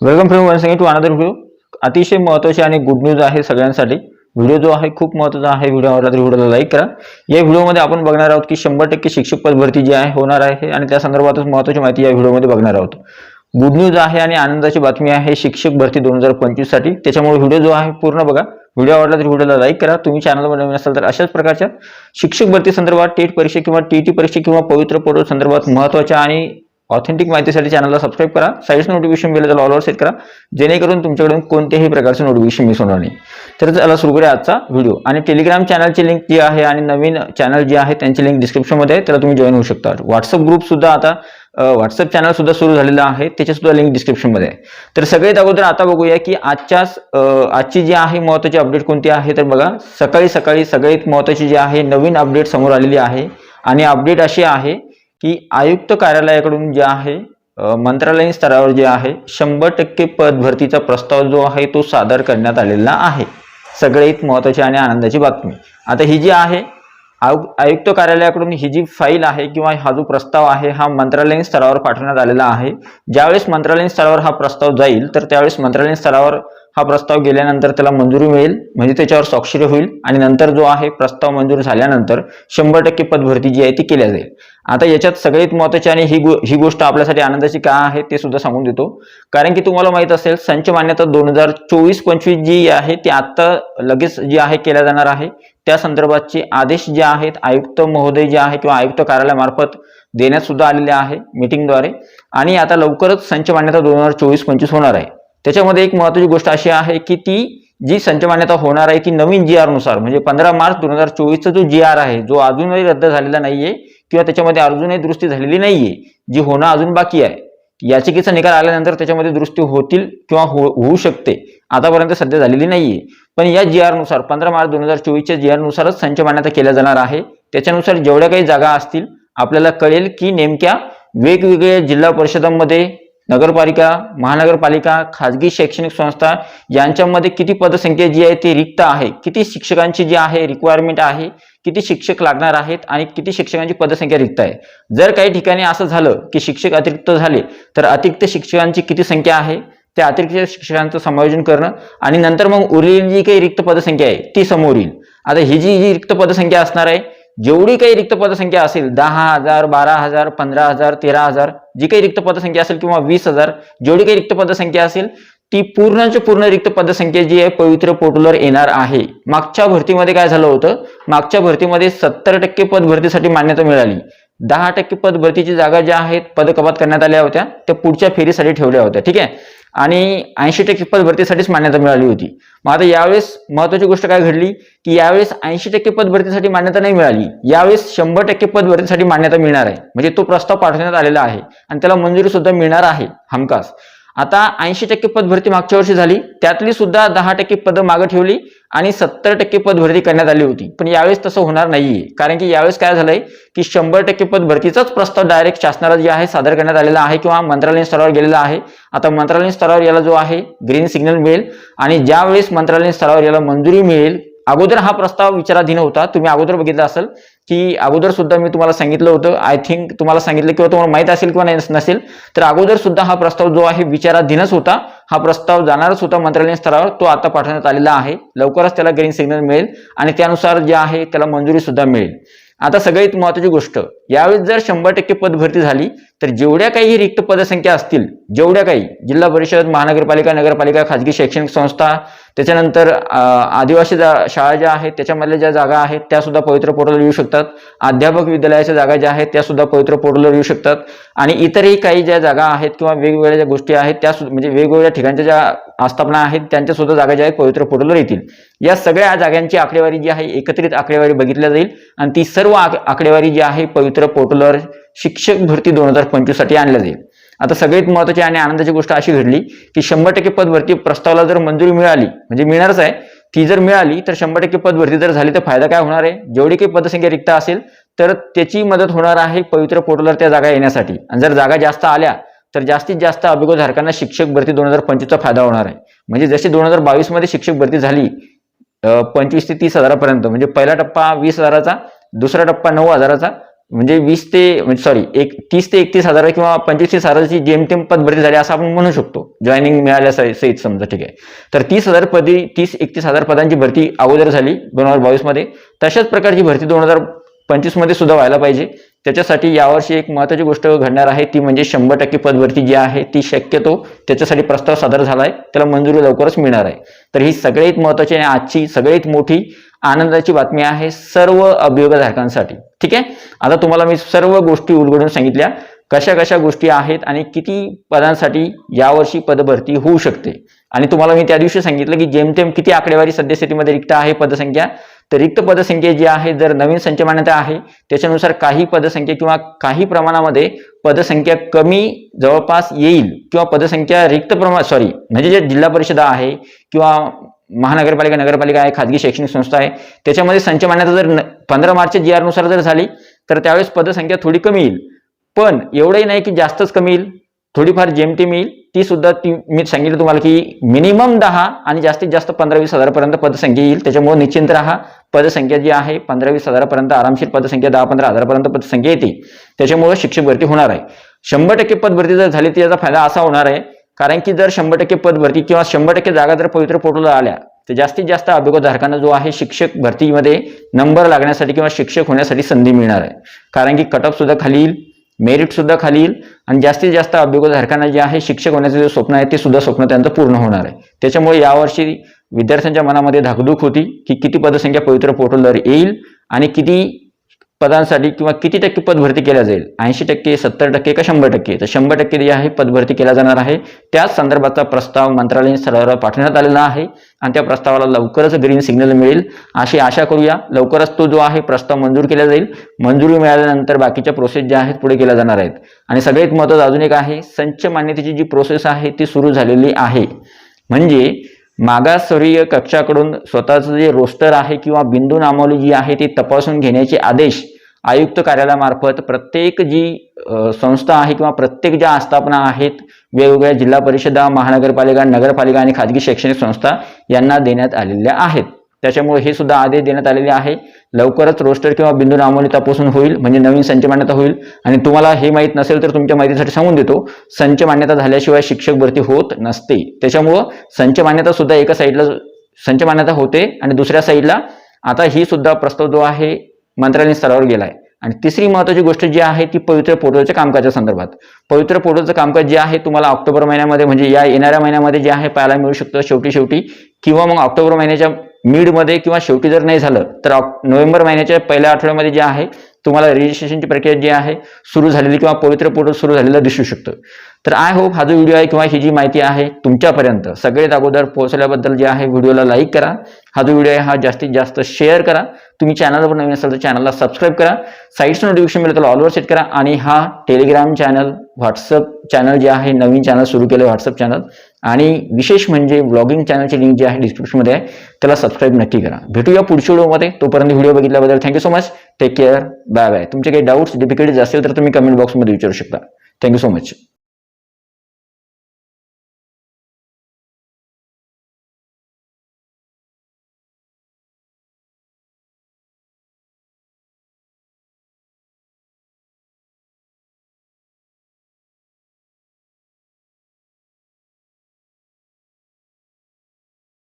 Welcome friend one two another video अतिशय महत्त्वाची आणि गुड न्यूज आहे सगळ्यांसाठी. व्हिडिओ जो आहे खूप महत्त्वाचा आहे. व्हिडिओ आवडला तर व्हिडिओला लाईक करा. या व्हिडिओमध्ये आपण बघणार आहोत की शंभर टक्के शिक्षक पद भरती जी आहे होणार आहे आणि त्या संदर्भातच महत्त्वाची माहिती या व्हिडिओमध्ये बघणार आहोत. गुड न्यूज आहे आणि आनंदाची बातमी आहे शिक्षक भरती दोन हजार पंचवीससाठी त्याच्यामुळे व्हिडिओ जो आहे पूर्ण बघा. व्हिडिओ आवडला तर व्हिडिओला लाईक करा. तुम्ही चॅनलवर नवीन असाल तर अशाच प्रकारच्या शिक्षक भरती संदर्भात टेट परीक्षा किंवा टी परीक्षा किंवा पवित्र पोर्टल संदर्भात महत्त्वाच्या आणि ऑथेंटिक माहितीसाठी चॅनलला सबस्क्राईब करा. साईडचं नोटिफिकेशन बेल त्याला ऑलवर सेट करा. जेणेकरून तुमच्याकडून कोणत्याही प्रकारचं नोटिफिकेशन मिस होणार नाही. तर चला सुरू करूया आजचा व्हिडिओ आणि टेलिग्राम चॅनलची लिंक जी आहे आणि नवीन चॅनल जे आहे त्यांची लिंक डिस्क्रिप्शनमध्ये आहे. त्याला तुम्ही जॉईन होऊ शकता. व्हॉट्सअप ग्रुपसुद्धा आता व्हॉट्सअप चॅनल सुद्धा सुरू झालेला आहे. त्याच्यासुद्धा लिंक डिस्क्रिप्शनमध्ये आहे. तर सगळ्यात अगोदर आता बघूया की आजच्याच आजची जी आहे महत्त्वाची अपडेट कोणती आहे तर बघा. सकाळी सकाळी सगळ्यात महत्त्वाची जी आहे नवीन अपडेट समोर आलेली आहे. आणि अपडेट अशी आहे की आयुक्त कार्यालयाकडून जे आहे मंत्रालयीन स्तरावर जे आहे शंभर टक्के पद भरतीचा प्रस्ताव जो आहे तो सादर करण्यात आलेला आहे. सगळ्यात महत्त्वाची आणि आनंदाची बातमी. आता ही जी आहे आयु आयुक्त कार्यालयाकडून ही जी फाईल आहे किंवा हा जो प्रस्ताव आहे हा मंत्रालयीन स्तरावर पाठवण्यात आलेला आहे. ज्यावेळेस मंत्रालयीन स्तरावर हा प्रस्ताव जाईल तर त्यावेळेस मंत्रालयीन स्तरावर हा प्रस्ताव गेल्यानंतर त्याला मंजुरी मिळेल म्हणजे त्याच्यावर स्वाक्षरी होईल आणि नंतर जो आहे प्रस्ताव मंजूर झाल्यानंतर शंभर टक्के पदभरती जी आहे ती केल्या जाईल. आता याच्यात सगळ्यात महत्वाची आणि ही गो ही गोष्ट आपल्यासाठी आनंदाची का आहे ते सुद्धा सांगून देतो. कारण की तुम्हाला माहीत असेल संच मान्यता दोन हजार चोवीस पंचवीस जी आहे ती आत्ता लगेच जी आहे केल्या जाणार आहे. त्या संदर्भातचे आदेश जे आहेत आयुक्त महोदय जे आहे किंवा आयुक्त कार्यालयामार्फत देण्यात सुद्धा आलेले आहे मीटिंगद्वारे. आणि आता लवकरच संच मान्यता दोन हजार चोवीस पंचवीस होणार आहे. त्याच्यामध्ये एक महत्वाची गोष्ट अशी आहे की ती जी संच मान्यता होणार आहे ती नवीन जी आरनुसार म्हणजे पंधरा मार्च दोन हजार चोवीसचा जो जी आर आहे जो अजूनही रद्द झालेला नाहीये किंवा त्याच्यामध्ये अजूनही दुरुस्ती झालेली नाहीये जी होणं अजून बाकी आहे याचिकेचा निकाल आल्यानंतर त्याच्यामध्ये दुरुस्ती होतील किंवा हो होऊ शकते. आतापर्यंत सध्या झालेली नाहीये. पण या जी आरनुसार पंधरा मार्च दोन हजार चोवीसच्या जी आर नुसारच संच मान्यता केल्या जाणार आहे. त्याच्यानुसार जेवढ्या काही जागा असतील आपल्याला कळेल की नेमक्या वेगवेगळ्या जिल्हा परिषदांमध्ये नगरपालिका महानगरपालिका खाजगी शैक्षणिक संस्था यांच्यामध्ये किती पदसंख्या जी आहे ती रिक्त आहे? किती शिक्षकांची जी आहे रिक्वायरमेंट आहे किती शिक्षक लागणार आहेत आणि किती शिक्षकांची पदसंख्या रिक्त आहे? जर काही ठिकाणी असं झालं की शिक्षक अतिरिक्त झाले तर अतिरिक्त शिक्षकांची किती संख्या आहे? त्या अतिरिक्त शिक्षकांचं समायोजन करणं आणि नंतर मग उरलेली जी काही रिक्त पदसंख्या आहे ती समोर येईल. आता ही जी जी रिक्त पदसंख्या असणार आहे जेवढी काही रिक्त पदसंख्या असेल दहा हजार बारा हजार पंधरा हजार तेरा हजार जी काही रिक्त पदसंख्या असेल किंवा वीस हजार जेवढी काही रिक्त पदसंख्या असेल ती पूर्णच्या पूर्ण रिक्त पदसंख्या जी आहे पवित्र पोर्टलवर येणार आहे. मागच्या भरतीमध्ये काय झालं होतं? मागच्या भरतीमध्ये सत्तर टक्के पद भरतीसाठी मान्यता मिळाली. दहा टक्के पद भरतीची जागा ज्या आहेत पद कपात करण्यात आल्या होत्या त्या पुढच्या फेरीसाठी ठेवल्या होत्या. ठीक आहे? आणि ऐंशी टक्के पद भरतीसाठीच मान्यता मिळाली होती. मग आता यावेळेस महत्वाची गोष्ट काय घडली? की यावेळेस ऐंशी टक्के पद भरतीसाठी मान्यता नाही मिळाली. यावेळेस शंभर टक्के पद भरतीसाठी मान्यता मिळणार आहे. म्हणजे तो प्रस्ताव पाठवण्यात आलेला आहे. आणि त्याला मंजुरी सुद्धा मिळणार आहे हमखास. आता ऐंशी टक्के पद भरती मागच्या वर्षी झाली. त्यातली सुद्धा दहा टक्के पदं मागं ठेवली. आणि सत्तर टक्के पद भरती करण्यात आली होती. पण यावेळेस तसं होणार नाहीये. कारण की यावेळेस काय झालंय की शंभर टक्के पद भरतीचाच प्रस्ताव डायरेक्ट शासनाला जे आहे सादर करण्यात आलेला आहे किंवा मंत्रालयीन स्तरावर गेलेला आहे. आता मंत्रालयीन स्तरावर याला जो आहे ग्रीन सिग्नल मिळेल आणि ज्यावेळेस मंत्रालयीन स्तरावर याला मंजुरी मिळेल अगोदर हा प्रस्ताव विचाराधीन होता. तुम्ही अगोदर बघितला असेल की अगोदर सुद्धा मी तुम्हाला सांगितलं होतं. आय थिंक तुम्हाला सांगितलं किंवा तुम्हाला माहीत असेल किंवा नाही नसेल तर अगोदर सुद्धा हा प्रस्ताव जो आहे विचाराधीनच होता. हा प्रस्ताव जाणारच होता मंत्रालयीन स्तरावर. तो आता पाठवण्यात आलेला आहे. लवकरच त्याला ग्रीन सिग्नल मिळेल आणि त्यानुसार जे आहे त्याला मंजुरी सुद्धा मिळेल. आता सगळ्यात महत्वाची गोष्ट यावेळी जर शंभर टक्के पद भरती झाली तर जेवढ्या काही रिक्त पदसंख्या असतील जेवढ्या काही जिल्हा परिषद महानगरपालिका नगरपालिका खाजगी शैक्षणिक संस्था त्याच्यानंतर आदिवासी जा- शाळा ज्या आहेत त्याच्यामधल्या ज्या जागा आहेत त्या सुद्धा पवित्र पोर्टलवर येऊ शकतात. अध्यापक विद्यालयाच्या जागा ज्या आहेत त्या सुद्धा पवित्र पोर्टलवर येऊ शकतात. आणि इतरही काही ज्या जागा आहेत किंवा वेगवेगळ्या ज्या गोष्टी आहेत त्या सुद्धा म्हणजे वेगवेगळ्या ठिकाणच्या ज्या आस्थापना आहेत त्यांच्या सुद्धा जागा ज्या आहेत पवित्र पोर्टलवर येतील. या सगळ्या जागांची आकडेवारी जी आहे एकत्रित आकडेवारी बघितल्या जाईल. आणि ती सर्व आक- आकडेवारी जी आहे पवित्र पोर्टलवर शिक्षक भरती दोन हजार पंचवीससाठी आणल्या जाईल. आता सगळ्यात महत्वाची आणि आनंदाची गोष्ट अशी घडली की शंभर टक्के पदवरती प्रस्तावाला जर मंजुरी मिळाली म्हणजे मिळणारच आहे ती जर मिळाली तर शंभर टक्के पद भरती जर झाली तर फायदा काय होणार आहे? जेवढी काही पदसंख्या रिक्त असेल तर त्याची मदत होणार आहे पवित्र पोर्टलवर त्या जागा येण्यासाठी. आणि जर जागा जास्त आल्या तर जास्तीत जास्त अभिगोधारकांना शिक्षक भरती दोन हजार पंचवीसचा फायदा होणार आहे. म्हणजे जशी दोन हजार बावीसमध्ये शिक्षक भरती झाली पंचवीस ते तीस हजारापर्यंत म्हणजे पहिला टप्पा वीस हजाराचा दुसरा टप्पा नऊ हजाराचा म्हणजे वीस ते म्हणजे सॉरी एक तीस ते एकतीस हजार किंवा पंचवीस तीस हजाराची जेमतेम पद भरती झाली असं आपण म्हणू शकतो. जॉईनिंग मिळाल्या सहित समजा ठीक आहे. तर तीस हजार पदी तीस एकतीस हजार पदांची भरती अगोदर झाली दोन हजार बावीसमध्ये तशाच प्रकारची भरती दोन हजार पंचवीसमध्ये सुद्धा व्हायला पाहिजे. त्याच्यासाठी यावर्षी एक महत्त्वाची गोष्ट घडणार आहे ती म्हणजे शंभर टक्के पदभरती जी आहे ती शक्यतो त्याच्यासाठी प्रस्ताव सादर झाला आहे त्याला मंजुरी लवकरच मिळणार आहे. तर ही सगळ्यात महत्त्वाची आणि आजची सगळ्यात मोठी आनंदाची बातमी आहे सर्व अभियोगधारकांसाठी. ठीक आहे? आता तुम्हाला मी सर्व गोष्टी उलगडून सांगितल्या. कशा कशा गोष्टी आहेत आणि किती पदांसाठी यावर्षी पदभरती होऊ शकते? आणि तुम्हाला मी त्या दिवशी सांगितलं की जेमतेम किती आकडेवारी सद्यस्थितीमध्ये रिक्त आहे पदसंख्या तर रिक्त पदसंख्या जी आहे जर नवीन संच मान्यता आहे त्याच्यानुसार काही पदसंख्या किंवा काही प्रमाणामध्ये पदसंख्या कमी जवळपास येईल किंवा पदसंख्या रिक्त प्रमाण सॉरी म्हणजे जे जिल्हा परिषद आहे किंवा महानगरपालिका नगरपालिका आहे खाजगी शैक्षणिक संस्था आहे. त्याच्यामध्ये संच मान्यता जर पंधरा मार्चच्या जी आरनुसार जर झाली तर त्यावेळेस पदसंख्या थोडी कमी येईल. पण एवढंही नाही की जास्तच कमी येईल. थोडीफार जेमतेम येईल ती सुद्धा ती मी सांगितलं तुम्हाला की मिनिमम दहा आणि जास्तीत जास्त पंधरा वीस हजारापर्यंत पदसंख्या येईल. त्याच्यामुळे निश्चिंत राहा. पदसंख्या जी आहे पंधरा वीस हजारापर्यंत आरामशीर पदसंख्या दहा पंधरा हजारापर्यंत पदसंख्या येते त्याच्यामुळे शिक्षक भरती होणार आहे. शंभर टक्के पदभरती जर झाली तर याचा फायदा असा होणार आहे कारण की जर शंभर टक्के पदभरती किंवा शंभर टक्के जागा जर पवित्र पोर्टलला आल्या तर जास्तीत जास्त अभिगतधारकांना जो आहे शिक्षक भरतीमध्ये नंबर लागण्यासाठी किंवा शिक्षक होण्यासाठी संधी मिळणार आहे. कारण की कटअप सुद्धा खाली येईल मेरिट सुद्धा खाली येईल आणि जास्तीत जास्त अभिगतधारकांना जे आहे शिक्षक होण्याचं जे स्वप्न आहे ते सुद्धा स्वप्न त्यांचं पूर्ण होणार आहे. त्याच्यामुळे यावर्षी विद्यार्थ्यांच्या मनामध्ये धाकधूक होती की किती पदसंख्या पवित्र पोर्टलवर येईल आणि किती पदांसाठी किंवा किती टक्के पदभरती केल्या जाईल? ऐंशी टक्के सत्तर टक्के का शंभर टक्के? तर शंभर टक्के जे आहे पदभरती केला जाणार आहे. त्याच संदर्भाचा प्रस्ताव मंत्रालयीन स्तरावर पाठवण्यात आलेला आहे. आणि त्या प्रस्तावाला लवकरच ग्रीन सिग्नल मिळेल. अशी आशा करूया. लवकरच तो जो आहे प्रस्ताव मंजूर केला जाईल. मंजुरी मिळाल्यानंतर बाकीच्या प्रोसेस ज्या आहेत पुढे केल्या जाणार आहेत. आणि सगळ्यात महत्त्वाचं अजून एक आहे संच मान्यतेची जी प्रोसेस आहे ती सुरू झालेली आहे. म्हणजे मागासवर्गीय कक्षाकडून स्वतःचं जे रोस्टर आहे किंवा बिंदू नामावली जी आहे ती तपासून घेण्याचे आदेश आयुक्त कार्यालयामार्फत प्रत्येक जी संस्था आहे किंवा प्रत्येक ज्या आस्थापना आहेत वेगवेगळ्या जिल्हा परिषदा महानगरपालिका नगरपालिका आणि खाजगी शैक्षणिक संस्था यांना देण्यात आलेल्या आहेत. त्याच्यामुळे हे सुद्धा आदेश देण्यात आलेले आहे. लवकरच रोस्टर किंवा बिंदू नामवली तपासून होईल म्हणजे नवीन संच मान्यता होईल. आणि तुम्हाला हे माहीत नसेल तर तुमच्या माहितीसाठी सांगून देतो संच मान्यता झाल्याशिवाय शिक्षक भरती होत नसते. त्याच्यामुळं संच मान्यता सुद्धा एका साईडला संच मान्यता होते आणि दुसऱ्या साईडला आता ही सुद्धा प्रस्ताव जो आहे मंत्रालयीन स्तरावर गेलाय. आणि तिसरी महत्वाची गोष्ट जी आहे ती पवित्र पोर्टलच्या कामकाजाच्या संदर्भात. पवित्र पोर्टलचं कामकाज जे आहे तुम्हाला ऑक्टोबर महिन्यामध्ये म्हणजे या येणाऱ्या महिन्यामध्ये जे आहे पाहायला मिळू शकतं शेवटी शेवटी किंवा मग ऑक्टोबर महिन्याच्या मिडमध्ये किंवा शेवटी जर नाही झालं तर नोव्हेंबर महिन्याच्या पहिल्या आठवड्यामध्ये जे आहे तुम्हाला रजिस्ट्रेशनची प्रक्रिया जी आहे सुरू झालेली किंवा पवित्र पोर्टल सुरू झालेलं दिसू शकतं. तर आय होप हा जो व्हिडिओ आहे किंवा ही जी माहिती आहे तुमच्यापर्यंत सगळ्यात अगोदर पोहोचल्याबद्दल जे आहे व्हिडिओला लाईक करा. हा जो व्हिडिओ आहे हा जास्तीत जास्त शेअर करा. तुम्ही चॅनलवर नवीन असाल तर चॅनलला सबस्क्राईब करा. साईट्स नोटिफिकेशन मिळेल त्याला ऑलवर सेट करा. आणि हा टेलिग्राम चॅनल व्हॉट्सअप चॅनल जे आहे नवीन चॅनल सुरू केलं व्हॉट्सअप चॅनल आणि विशेष म्हणजे ब्लॉगिंग चॅनलची लिंक जी आहे डिस्क्रिप्शनमध्ये आहे त्याला सबस्क्राईब नक्की करा. भेटूया पुढच्या व्हिडिओमध्ये तोपर्यंत video बघितल्याबद्दल thank you so much take care bye bye तुमचे काही डाऊट्स डिफिकल्टीज असेल तर तुम्ही कमेंट बॉक्समध्ये विचारू शकता. Thank you so much